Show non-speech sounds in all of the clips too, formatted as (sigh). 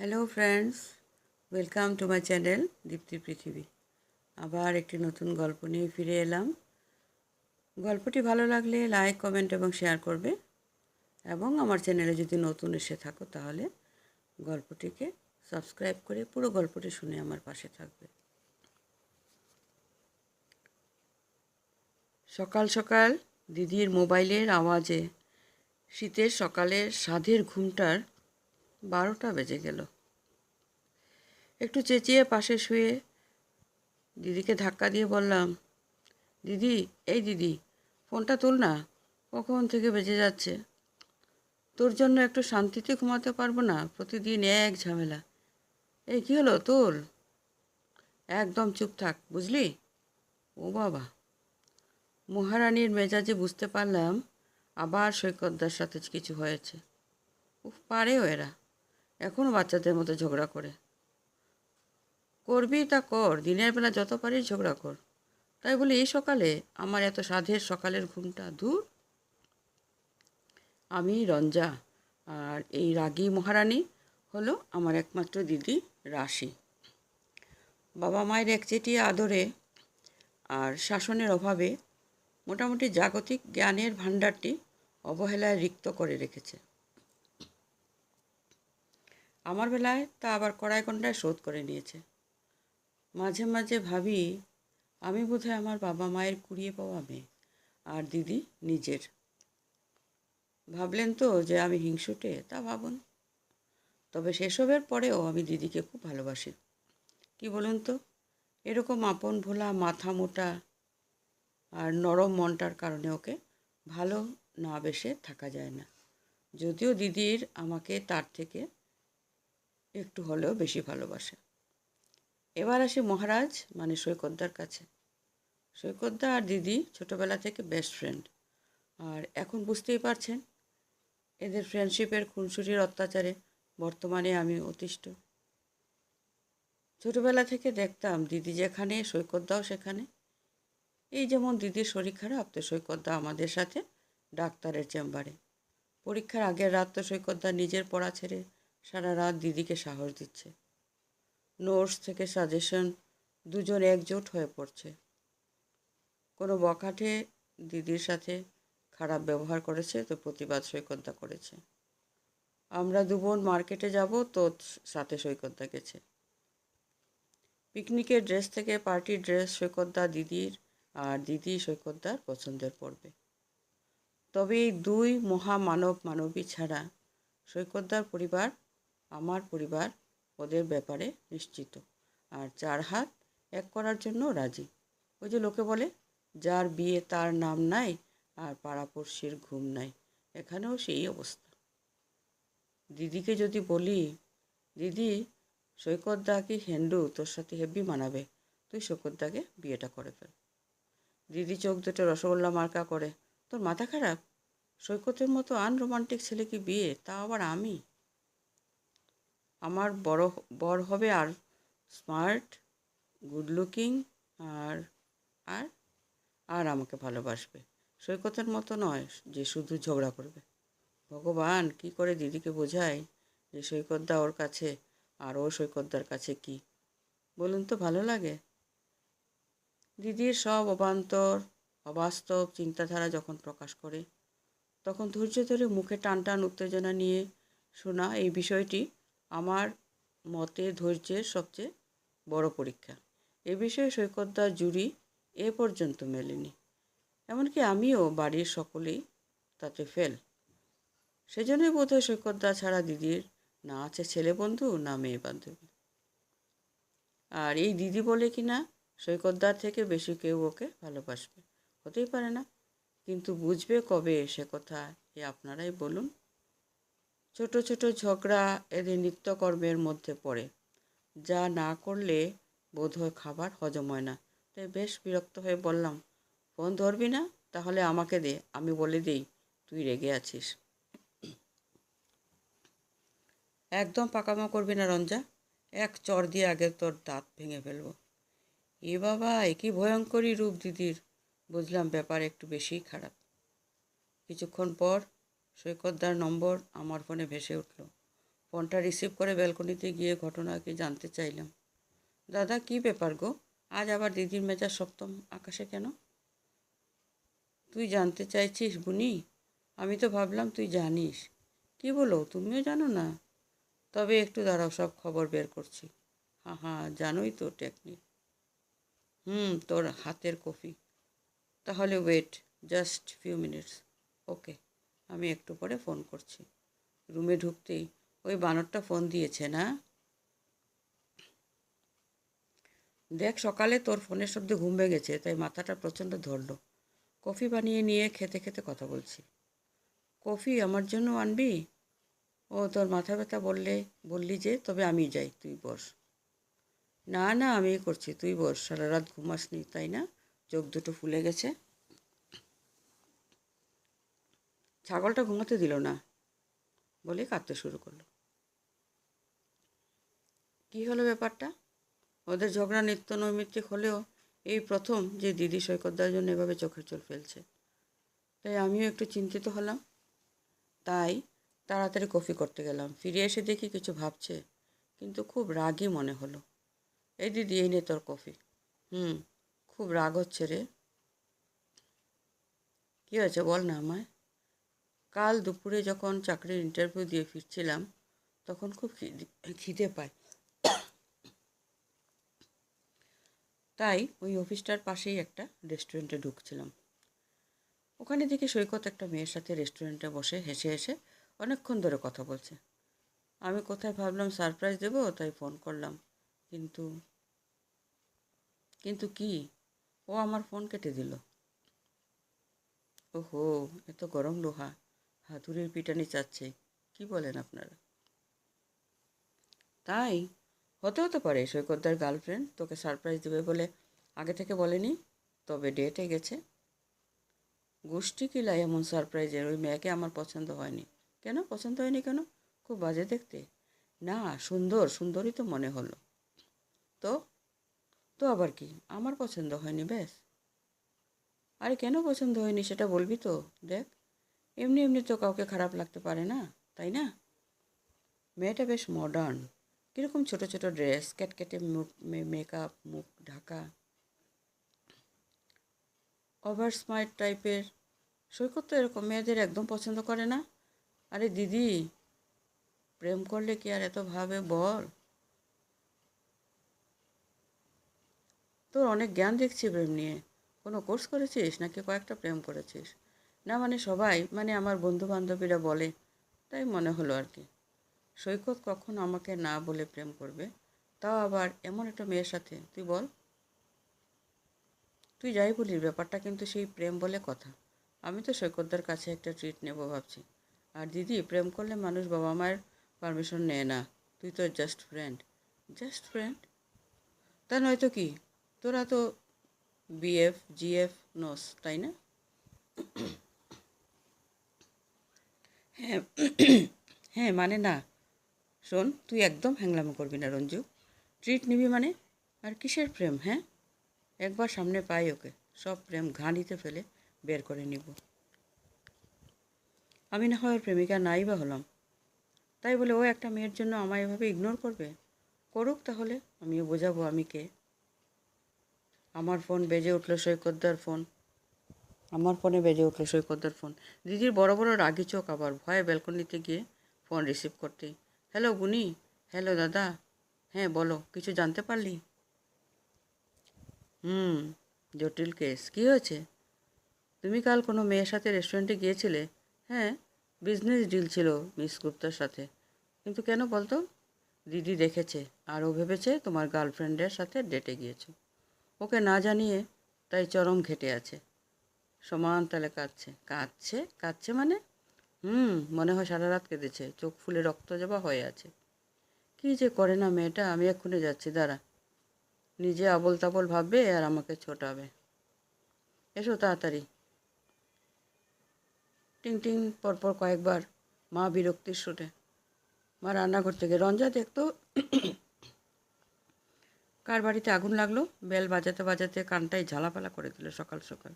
Hello friends welcome to my channel Dipti Prithibi আবার একটি নতুন গল্প নিয়ে ফিরে এলাম। গল্পটি ভালো লাগলে লাইক কমেন্ট এবং শেয়ার করবে। এবং আমার চ্যানেলে যদি নতুন এসে থাকো, তাহলে গল্পটিকে সাবস্ক্রাইব করে পুরো গল্পটি শুনে আমার পাশে থাকবে। সকাল সকাল দিদির মোবাইলের আওয়াজে শীতের সকালের সাধের ঘুমটার বারোটা বেজে গেল। একটু চেঁচিয়ে পাশে শুয়ে দিদিকে ধাক্কা দিয়ে বললাম, দিদি, এই দিদি, ফোনটা তোল না, কখন থেকে বেজে যাচ্ছে? তোর জন্য একটু শান্তিতে ঘুমাতে পারব না, প্রতিদিন এক ঝামেলা। এই কী হলো তোর? একদম চুপ থাক, বুঝলি? ও বাবা। মহারানীর মেজাজে বুঝতে পারলাম আবার সৈকতদার সাথে কিছু হয়েছে। উফ, পারেও এরা। এখনও বাচ্চাদের মতো ঝগড়া করে। করবি তা কর, দিনের বেলা যত পারিস ঝগড়া কর। তাই বলে এই সকালে আমার এত সাধের সকালের ঘুমটা দূর। আমি রঞ্জা আর এই রাগী মহারানী হলো আমার একমাত্র দিদি রাশি। বাবা মায়ের একচেটিয়া আদরে আর শাসনের অভাবে মোটামুটি জাগতিক জ্ঞানের ভাণ্ডারটি অবহেলায় রিক্ত করে রেখেছে। আমার বেলায় তা আবার কড়াই কন্ডায় শোধ করে নিয়েছে। মাঝে মাঝে ভাবি, আমি বোধহয় আমার বাবা মায়ের কুড়িয়ে পাওয়া মেয়ে, আর দিদি নিজের। ভাবলেন তো যে আমি হিংসুটে, তা ভাবুন তবে সেসবের পরেও আমি দিদিকে খুব ভালোবাসি। কি বলুন তো, এরকম আপন ভোলা, মাথা মোটা আর নরম মনটার কারণে ওকে ভালো না বেসে থাকা যায় না। যদিও দিদির আমাকে তার থেকে একটু হলেও বেশি ভালোবাসে। এবার আসি মহারাজ মানে সৈকতদার কাছে। সৈকতদা আর দিদি ছোটোবেলা থেকে বেস্ট ফ্রেন্ড আর এখন বুঝতেই পারছেন, এদের ফ্রেন্ডশিপের খুনসুটির অত্যাচারে বর্তমানে আমি অতিষ্ঠ। ছোটোবেলা থেকে দেখতাম দিদি যেখানে, সৈকতদাও সেখানে। এই যেমন দিদির শরীর খারাপ, তো সৈকতদা আমাদের সাথে ডাক্তারের চেম্বারে। পরীক্ষার আগের রাত তো সৈকতদা নিজের পড়া ছেড়ে সারা রাত দিদিকে সাহস দিচ্ছে। নোটস থেকে সাজেশন, দুজন একজোট হয়ে পড়ছে। কোনো বখাটে দিদির সাথে খারাপ ব্যবহার করেছে, তো প্রতিবাদ সৈকতদা করেছে। আমরা দু বোন মার্কেটে যাব, তো সাথে সৈকতদা গেছে। পিকনিকের ড্রেস থেকে পার্টি ড্রেস সৈকতদা দিদির, আর দিদি সৈকতদার পছন্দের পড়বে তবে এই দুই মহামানব মানবী ছাড়া সৈকতদার পরিবার, আমার পরিবার ওদের ব্যাপারে নিশ্চিত। আর চার হাত এক করার জন্য রাজি। ওই যে লোকে বলে, যার বিয়ে তার নাম নাই, আর পাড়াপড়শির ঘুম নাই। এখানেও সেই অবস্থা। দিদিকে যদি বলি, দিদি সৈকতদা কি হেন্ডু তোর সাথে হেভি মানাবে। তুই সৈকতদাকে বিয়েটা করে ফেল। দিদি চোখ দুটো রসগোল্লা মার্কা করে, তোর মাথা খারাপ? সৈকতের মতো আনরোমান্টিক ছেলে কি বিয়ে? তা আবার আমি? আমার বড় বর হবে আর স্মার্ট গুড লুকিং আর আর আর আমাকে ভালোবাসবে। সৈকতের মতো নয় যে শুধু ঝগড়া করবে। ভগবান, কি করে দিদিকে বোঝায় যে সৈকতদা ওর কাছে আর ও সৈকতদার কাছে কি? বলুন তো, ভালো লাগে? দিদির সব অবান্তর, অবাস্তব চিন্তাধারা যখন প্রকাশ করে, তখন ধৈর্য ধরে মুখে টান টান উত্তেজনা নিয়ে শোনা এই বিষয়টি আমার মতে ধৈর্যের সবচেয়ে বড় পরীক্ষা। এ বিষয়ে সৈকতদার জুড়ি এ পর্যন্ত মেলেনি। এমনকি আমিও বাড়ির সকলেই তাতে ফেল। সেজন্যই বোধহয় সৈকতদা ছাড়া দিদির না আছে ছেলে বন্ধু, না মেয়ে বান্ধবী। আর এই দিদি বলে কি না, সৈকতদার থেকে বেশি কেউ ওকে ভালোবাসবে। হতেই পারে না। কিন্তু বুঝবে কবে সে কথা, এ আপনারাই বলুন। ছোট ছোট ঝগড়া এদের নিত্যকর্মের মধ্যে পড়ে। যা না করলে বোধহয় খাবার হজম হয় না। তাই বেশ বিরক্ত হয়ে বললাম, ফোন ধরবি না? তাহলে আমাকে দে, আমি বলে দিই, তুই রেগে আছিস। একদম পাকামা করবি না রঞ্জা, এক চর দিয়ে আগে তোর দাঁত ভেঙে ফেলব। এ বাবা একই ভয়ঙ্করী রূপ দিদির। বুঝলাম, ব্যাপার একটু বেশিই খারাপ। কিছুক্ষণ পর সৈকতদার নম্বর আমার ফোনে ভেসে উঠল। ফোনটা রিসিভ করে ব্যালকনিতে গিয়ে ঘটনা কি জানতে চাইলাম। দাদা, কি ব্যাপার গো? আজ আবার দিদির মেজাজ সপ্তম আকাশে কেন? তুই জানতে চাইছিস বুনি? আমি তো ভাবলাম তুই জানিস। কি বলো, তুমিও জানো না? তবে একটু দাঁড়াও, সব খবর বের করছি। হ্যাঁ হ্যাঁ জানোই তো টেকনিক হুম, তোর হাতের কফি তাহলে wait just few minutes okay আমি একটু পরে ফোন করছি। রুমে ঢুকতেই, ওই বানরটা ফোন দিয়েছে না? দেখ, সকালে তোর ফোনের শব্দে ঘুম ভেঙেছে, তাই মাথাটা প্রচণ্ড ধরলো। কফি বানিয়ে নিয়ে খেতে খেতে কথা বলছি। কফি আমার জন্য আনবি? ও, তোর মাথা ব্যথা বললে, বললি যে, তবে আমি যাই, তুই বস। না না আমি করছি, তুই বস, সারা রাত ঘুমাসনি তাই না? চোখ দুটো ফুলে গেছে। ছাগলটা ঘুমাতে দিল না বলে কাঁদতে শুরু করল। কি হলো ব্যাপারটা? ওদের ঝগড়া নিত্য নৈমিত্তিক হলেও এই প্রথম যে দিদি সৈকতদার জন্য এভাবে চোখের জল ফেলছে। তাই আমিও একটু চিন্তিত হলাম। তাই তাড়াতাড়ি কফি করতে গেলাম। ফিরে এসে দেখি কিছু ভাবছে, কিন্তু খুব রাগই মনে হলো। এই দিদি, এই নে তোর কফি। হুম, খুব রাগ হচ্ছে রে। কী হয়েছে বল না আমায়। কাল দুপুরে যখন চাকরির ইন্টারভিউ দিয়ে ফিরছিলাম, তখন খুব খিদে- পায়। তাই ওই অফিসটার পাশেই একটা রেস্টুরেন্টে ঢুকছিলাম। ওখানে দেখি সৈকত একটা মেয়ের সাথে রেস্টুরেন্টে বসে হেসে হেসে অনেকক্ষণ ধরে কথা বলছে। আমি কোথায় ভাবলাম সারপ্রাইজ দেবো, তাই ফোন করলাম। কিন্তু কিন্তু কি? ও আমার ফোন কেটে দিল। ওহো, এত গরম লোহা। হাতুড়ির পিটানি চাচ্ছে। কি বলেন আপনারা? তাই? হতে হতে পারে, সৈকতদার গার্লফ্রেন্ড তোকে সারপ্রাইজ দেবে বলে আগে থেকে বলেনি, তবে ডেটে গেছে। গোষ্ঠী কিলাই এমন সারপ্রাইজের, ওই মেয়েকে আমার পছন্দ হয়নি। কেন? পছন্দ হয়নি কেন? খুব বাজে দেখতে। না, সুন্দর, সুন্দরই তো মনে হলো। তো? তো আবার কি? আমার পছন্দ হয়নি, ব্যাস। আরে কেন পছন্দ হয়নি সেটা বলবি তো? দেখ। এমনি এমনি তো কাউকে খারাপ লাগতে পারে না, তাই না? মেয়েটা বেশ মডার্ন কীরকম ছোট ছোট ড্রেস কেটকেটে মুখ মেকআপ মুখ ঢাকা। ওভার স্মার্ট টাইপের সৈকত তো এরকম, মেয়েদের একদম পছন্দ করে না। আরে দিদি, প্রেম করলে কি আর এত ভাবে বল? তোর অনেক জ্ঞান দেখছি প্রেম নিয়ে। কোনো কোর্স করেছিস নাকি কয়েকটা প্রেম করেছিস? না মানে সবাই মানে আমার বন্ধু বান্ধবীরা বলে, তাই মনে হলো আর কি। সৈকত কখন আমাকে না বলে প্রেম করবে? তাও আবার এমন একটা মেয়ের সাথে, তুই বল। তুই যাই বলিস, ব্যাপারটা কিন্তু সেই প্রেম বলে কথা। আমি তো সৈকতদার কাছে একটা ট্রিট নেব ভাবছি। আর দিদি, প্রেম করলে মানুষ বাবা মায়ের পারমিশন নেয় না। তুই তো জাস্ট ফ্রেন্ড জাস্ট ফ্রেন্ড তা নয়তো কি? তোরা তো বিএফ জিএফ নোস তাই না? হ্যাঁ (clears throat) হ্যাঁ মানে না। শোন, তুই একদম হ্যাংলামো করবি না, রঞ্জু। ট্রিট নিবি মানে? আর কিসের প্রেম হ্যাঁ? একবার সামনে পাই ওকে। সব প্রেম ঘাঁড়িতে ফেলে বের করে নিব। আমি না হয় প্রেমিকা নাই বা হলাম। তাই বলে ও একটা মেয়ের জন্য আমায় এভাবে ইগনোর করবে? করুক তাহলে, আমিও বোঝাবো আমি কে। আমার ফোন বেজে উঠল সৈকতদার ফোন আমার ফোনে বেজে উঠল সৈকতদার ফোন। দিদির বড় বড় রাগি চোখ আবার, ভয়ে ব্যালকনিতে গিয়ে ফোন রিসিভ করতে। হ্যালো বুনি হ্যালো দাদা হ্যাঁ বলো, কিছু জানতে পারলি? হুম, জটিল কেস, কী হয়েছে? তুমি কাল কোনো মেয়ের সাথে রেস্টুরেন্টে গিয়েছিলে? হ্যাঁ বিজনেস ডিল ছিল মিস গুপ্তার সাথে। কিন্তু কেন বলতো? দিদি দেখেছে আর ও ভেবেছে তোমার গার্লফ্রেন্ডের সাথে ডেটে গিয়েছো। ওকে না জানিয়ে তাই চরম ঘেটে আছে। সমান তালে কাঁদছে। কাঁদছে? কাঁদছে মানে? হুম, মনে হয় সারা রাত কেঁদেছে। চোখ ফুলে রক্ত জবা হয়ে আছে। কী যে করে না মেয়েটা? আমি এক্ষুনি যাচ্ছি, দাঁড়া। নিজে আবল তাবল ভাববে আর আমাকে ছোটাবে। এসো তাড়াতাড়ি। টিং টিং, পরপর কয়েকবার মা বিরক্তির সুরে। মা রান্নাঘর থেকে রঞ্জা দেখতো কার বাড়িতে আগুন লাগল? বেল বাজাতে বাজাতে কানটাই ঝালাপালা করে দিল সকাল সকাল।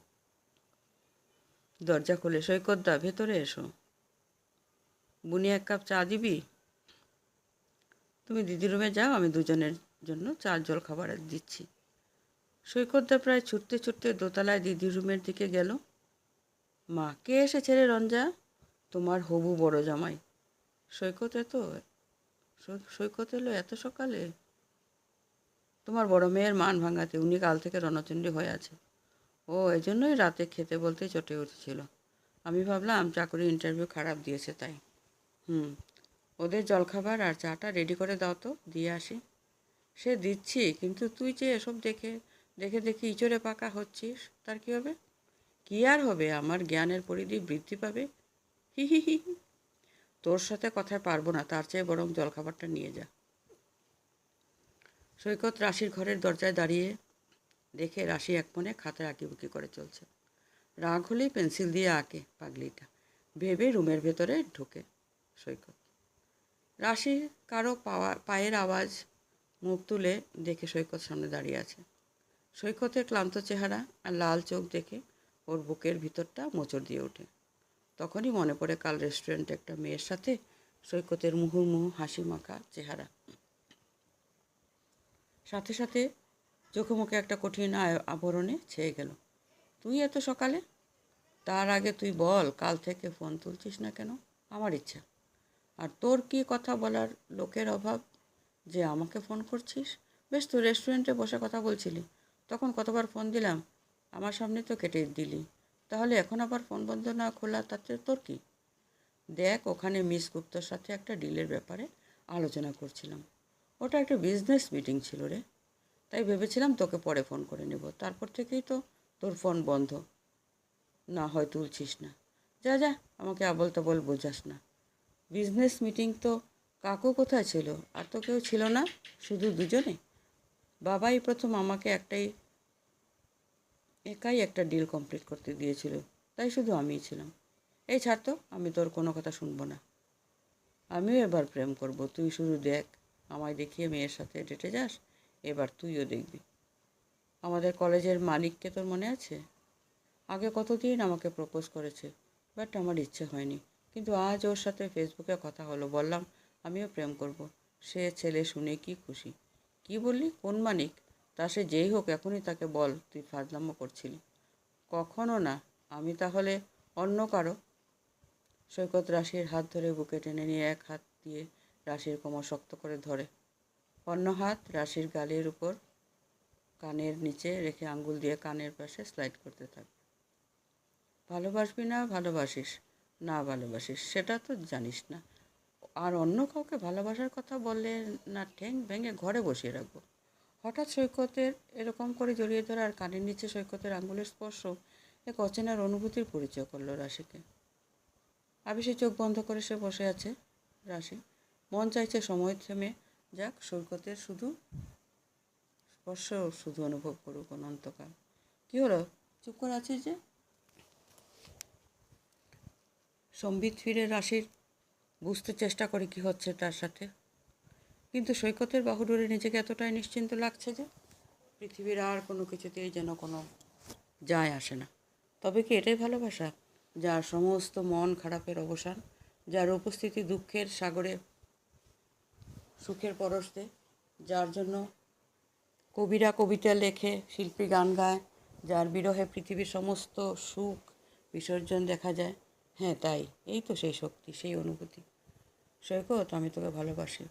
দরজা খুলে। সৈকতদা, ভেতরে এসো। বুনি, এক কাপ চা দিবি? তুমি দিদি রুমে যাও, আমি দুজনের জন্য চার জল খাবার দিচ্ছি। সৈকতদা প্রায় ছুটতে ছুটতে দোতলায় দিদির রুমের দিকে গেল। মা, কে এসেছে রে রঞ্জা? তোমার হবু বড় জামাই। সৈকত এত, সৈকত এলো এত সকালে? তোমার বড় মেয়ের মান ভাঙাতে, উনি কাল থেকে রণচণ্ডী হয়ে আছে। ও এই জন্যই রাতে খেতে বলতে চটে উঠেছিল। আমি ভাবলাম চাকরি ইন্টারভিউ খারাপ দিয়েছে তাই। হুম, ওদের জলখাবার আর চাটা রেডি করে দাও তো, দিয়ে আসি। সে দিচ্ছি, কিন্তু তুই যে এসব দেখে দেখে দেখে ইচড়ে পাকা হচ্ছিস, তার কী হবে? কী আর হবে? আমার জ্ঞানের পরিধি বৃদ্ধি পাবে? হি হি হি। তোর সাথে কথায় পারব না, তার চেয়ে বরং জলখাবারটা নিয়ে যা। সৈকত রাশির ঘরের দরজায় দাঁড়িয়ে দেখে রাশি এক মনে খাতায় আঁকিবুকি করে চলছে। রাগ হলেই পেন্সিল দিয়ে আঁকে পাগলিটা। ভেবে রুমের ভেতরে ঢুকে সৈকত। রাশি কারও পাওয়া, পায়ের আওয়াজ, মুখ তুলে দেখে সৈকত সামনে দাঁড়িয়ে আছে। সৈকতের ক্লান্ত চেহারা আর লাল চোখ দেখে ওর বুকের ভিতরটা মোচড় দিয়ে ওঠে। তখনই মনে পড়ে কাল রেস্টুরেন্টে একটা মেয়ের সাথে সৈকতের মুহুর্মুহু হাসি মাখা চেহারা। সাথে সাথে চোখে একটা কঠিন আবরণে ছেয়ে গেল। তুই এত সকালে? তার আগে তুই বল, কাল থেকে ফোন তুলছিস না কেন? আমার ইচ্ছা। আর তোর কি কথা বলার লোকের অভাব যে আমাকে ফোন করছিস? বেশ তো রেস্টুরেন্টে বসে কথা বলছিলি। তখন কতবার ফোন দিলাম, আমার সামনে তো কেটে দিলি। তাহলে এখন আবার ফোন বন্ধ না খোলা তাতে তোর কি? দেখ, ওখানে মিস গুপ্তর সাথে একটা ডিলের ব্যাপারে আলোচনা করছিলাম। ওটা একটা বিজনেস মিটিং ছিল রে। তাই ভেবেছিলাম তোকে পরে ফোন করে নেব। তারপর থেকেই তো তোর ফোন বন্ধ। না হয় তুলছিস না। যা যা, আমাকে আবল তাবল বোঝাস না। বিজনেস মিটিং তো কাকু কোথায় ছিল? আর তো কেউ ছিল না? শুধু দুজনে? বাবাই প্রথম আমাকে একটাই, একাই একটা ডিল কমপ্লিট করতে দিয়েছিল। তাই শুধু আমিই ছিলাম। এই ছাড় তো, আমি তোর কোনো কথা শুনব না। আমিও এবার প্রেম করব। তুই শুধু দেখ, আমায় দেখিয়ে মেয়ের সাথে ডেটে যাস? এবার তুইও দেখবি। আমাদের কলেজের মালিককে তোর মনে আছে? আগে কতদিন আমাকে প্রপোজ করেছে? বাট আমার ইচ্ছে হয়নি। কিন্তু আজ ওর সাথে ফেসবুকে কথা হলো, বললাম, আমিও প্রেম করব। সে ছেলে শুনে কি খুশি? কি বললি? কোন মানিক? তা সে যেই হোক, এখনই তাকে বল, তুই ফাজলামো করছিলি। কখনো না। আমি তাহলে অন্য কারও? সৈকত রাশির হাত ধরে বুকে টেনে নিয়ে এক হাত দিয়ে রাশির কোমর শক্ত করে ধরে। অন্য হাত রাশির গালের উপর কানের নিচে রেখে আঙ্গুল দিয়ে কানের পাশে স্লাইড করতে থাকে। ভালোবাসবি না ভালোবাসিস? না ভালোবাসিস, সেটা তো জানিস না। আর অন্য কাউকে ভালোবাসার কথা বললে না ঠ্যাং ভেঙে ঘরে বসিয়ে রাখব। হঠাৎ সৈকতের এরকম করে জড়িয়ে ধরে আর কানের নিচে সৈকতের আঙ্গুলের স্পর্শ এক অচেনার অনুভূতির পরিচয় করল রাশিকে। আবিসে চোখ বন্ধ করে সে বসে আছে। রাশি, মন চাইছে সময় থেমে যাক সৈকতের শুধু স্পর্শ শুধু অনুভব করুক অনন্তকাল কী হলো? চুপ করে আছিস যে? সম্বিত ফিরে রাশির বুঝতে চেষ্টা করে কি হচ্ছে তার সাথে। কিন্তু সৈকতের বাহুডোরে নিজেকে এতটাই নিশ্চিন্ত লাগছে যে, পৃথিবীর আর কোনো কিছুতেই যেন কোনো যায় আসে না। তবে কি এটাই ভালোবাসা? যার সমস্ত মন খারাপের অবসান, যার উপস্থিতি দুঃখের সাগরে সুখের পরশ দেয় যার জন্য কবিরা কবিতা লেখে, শিল্পী গান গায়, যার বিরহে পৃথিবীর সমস্ত সুখ বিসর্জন দেখা যায়। হ্যাঁ তাই। এই তো সেই শক্তি, সেই অনুভূতি। সৈকত, আমি তোকে ভালোবাসি।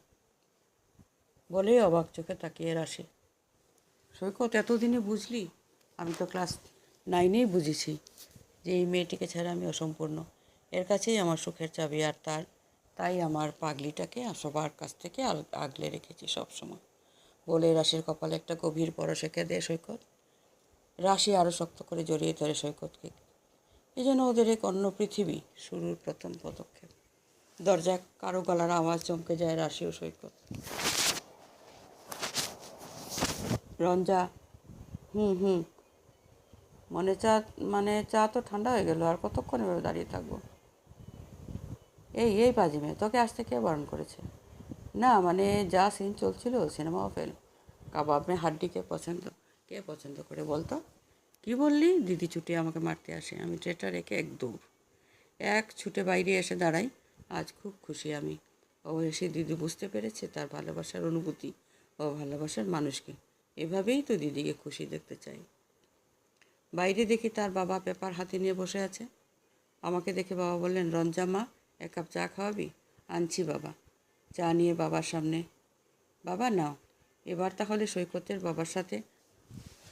বলেই অবাক চোখে তাকিয়ে আসে সৈকত, এতদিনে বুঝলি? আমি তো ক্লাস নাইনেই বুঝেছি যে এই মেয়েটিকে ছাড়া আমি অসম্পূর্ণ। এর কাছেই আমার সুখের চাবি আর তার তাই আমার পাগলিটাকে সবার কাছ থেকে আগলে রেখেছি সবসময়। বলে রাশির কপালে একটা গভীর পরশ এঁকে দেয় সৈকত। রাশি আরও শক্ত করে জড়িয়ে ধরে সৈকতকে। এই যেন ওদের এক অন্য পৃথিবী, শুরুর প্রথম পদক্ষেপ। দরজা কারও গলার আওয়াজ চমকে যায় রাশি ও সৈকত। রঞ্জা, হুম হুম। মনে চা মানে চা তো ঠান্ডা হয়ে গেল, আর কতক্ষণ এভাবে দাঁড়িয়ে থাকব? এই এই বাজি মেয়ে, তোকে আসতে কে বারণ করেছে। না মানে যা সিন চলছিল সিনেমাও ফেল কাবাব মে হাড্ডি কে পছন্দ কে পছন্দ করে বলতো? কি বললি? দিদি ছুটে আমাকে মারতে আসে, আমি ট্রেটা রেখে এক দৌড় এক ছুটে বাইরে এসে দাঁড়াই, আজ খুব খুশি আমি। অবশেষে দিদি বুঝতে পেরেছে তার ভালোবাসার অনুভূতি, ও ভালোবাসার মানুষকে। এভাবেই তো দিদিকে খুশি দেখতে চাই। বাইরে দেখি তার বাবা পেপার হাতে নিয়ে বসে আছে। আমাকে দেখে বাবা বললেন, রঞ্জা মা এক কাপ চা খাওয়াবি? আনছি বাবা। চা নিয়ে বাবার সামনে। বাবা, নাও। এবার তাহলে সৈকতের বাবার সাথে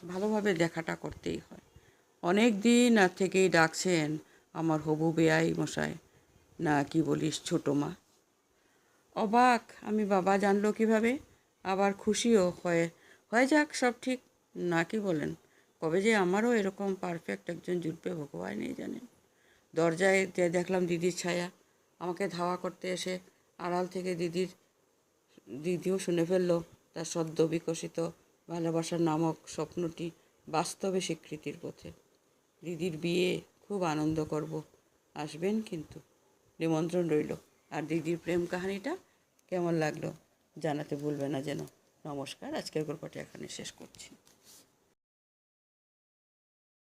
ভালোভাবে দেখাটা করতেই হয়। অনেক দিন আর থেকেই ডাকছেন আমার হবু বেয়াই মশাই। না, কি বলিস, ছোটো মা। অবাক, আমি বাবা জানলো কীভাবে? আবার খুশিও হয়ে হয়ে যাক, সব ঠিক। না, কি বলেন? কবে যে আমারও এরকম পারফেক্ট একজন জুটবে, ভগবানই জানেন দরজায় দেখলাম দিদির ছায়া। আমাকে ধাওয়া করতে এসে আড়াল থেকে দিদির, দিদিও শুনে ফেলল, তার সদ্য বিকশিত ভালোবাসার নামক স্বপ্নটি বাস্তবে স্বীকৃতির পথে। দিদির বিয়ে খুব আনন্দ করব, আসবেন কিন্তু। নিমন্ত্রণ রইল। আর দিদির প্রেম কাহিনীটা কেমন লাগল জানাতে ভুলবে না যেন। নমস্কার, আজকের গল্পটা এখানে শেষ করছি।